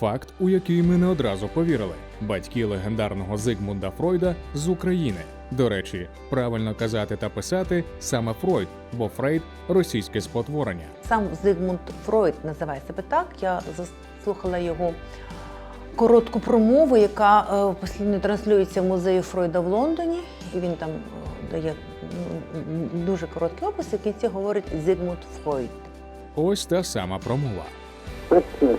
Факт, у який ми не одразу повірили. Батьки легендарного Зигмунда Фройда з України. До речі, правильно казати та писати саме Фройд, бо Фрейд російське спотворення. Сам Зигмунд Фройд називає себе так. Я заслухала його коротку промову, яка е, послідно транслюється в музеї Фройда в Лондоні. І він там е, дає ну, дуже короткий опис, і в кінці говорить Зигмунд Фройд. Ось та сама промова. But the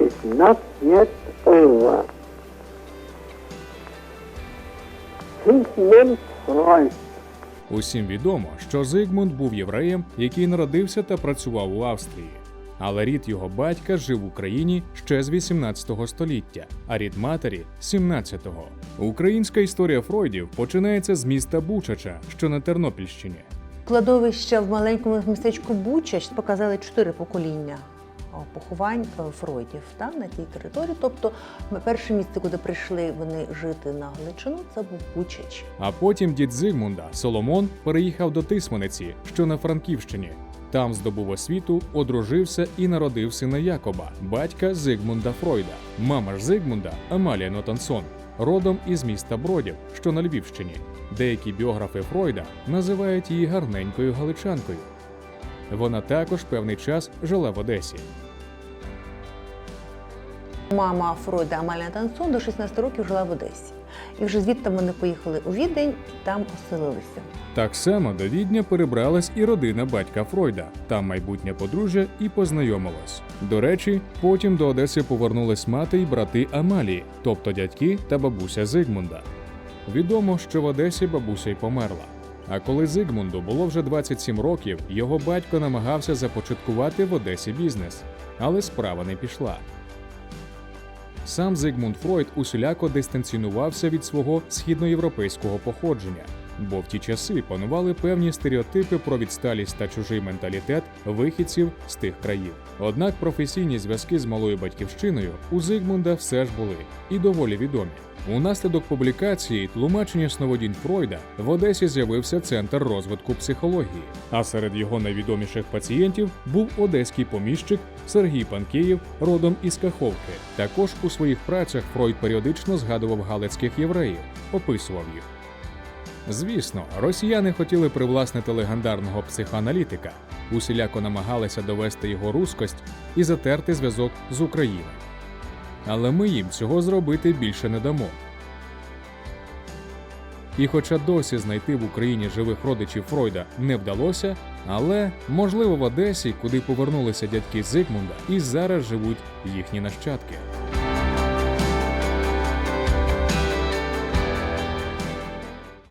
is not yet over. Sigmund Freud Усім відомо, що Зигмунд був євреєм, який народився та працював у Австрії. Але рід його батька жив в Україні ще з 18 століття, а рід матері 17-го. Українська історія Фройдів починається з міста Бучача, що на Тернопільщині. Кладовища в маленькому містечку Бучач показали чотири покоління поховань е, Фройдів та, на тій території. Тобто, перше місце, куди прийшли вони жити на Галичину, це був Бучач. А потім дід Зигмунда Соломон переїхав до Тисманиці, що на Франківщині. Там здобув освіту, одружився і народив сина Якоба, батька Зигмунда Фройда. Мама ж Зигмунда Амалія Нотансон, родом із міста Бродів, що на Львівщині. Деякі біографи Фройда називають її гарненькою галичанкою. Вона також певний час жила в Одесі. Мама Фройда Амалія Тансон до 16 років жила в Одесі. І вже звідти вони поїхали у Відень, там оселилися. Так само до Відня перебралась і родина батька Фройда. Там майбутнє подружжя і познайомилось. До речі, потім до Одеси повернулись мати й брати Амалії, тобто дядьки та бабуся Зигмунда. Відомо, що в Одесі бабуся й померла. А коли Зигмунду було вже 27 років, його батько намагався започаткувати в Одесі бізнес, але справа не пішла. Сам Зигмунд Фройд усіляко дистанціонувався від свого східноєвропейського походження, бо в ті часи панували певні стереотипи про відсталість та чужий менталітет вихідців з тих країв. Однак професійні зв'язки з малою батьківщиною у Зигмунда все ж були і доволі відомі. Унаслідок публікації тлумачення сновидінь Фройда в Одесі з'явився центр розвитку психології. А серед його найвідоміших пацієнтів був одеський поміщик Сергій Панкеєв, родом із Каховки. Також у своїх працях Фройд періодично згадував галицьких євреїв, описував їх. Звісно, росіяни хотіли привласнити легендарного психоаналітика, усіляко намагалися довести його рускость і затерти зв'язок з Україною. Але ми їм цього зробити більше не дамо. І хоча досі знайти в Україні живих родичів Фройда не вдалося, але можливо в Одесі, куди повернулися дядьки Зигмунда, і зараз живуть їхні нащадки.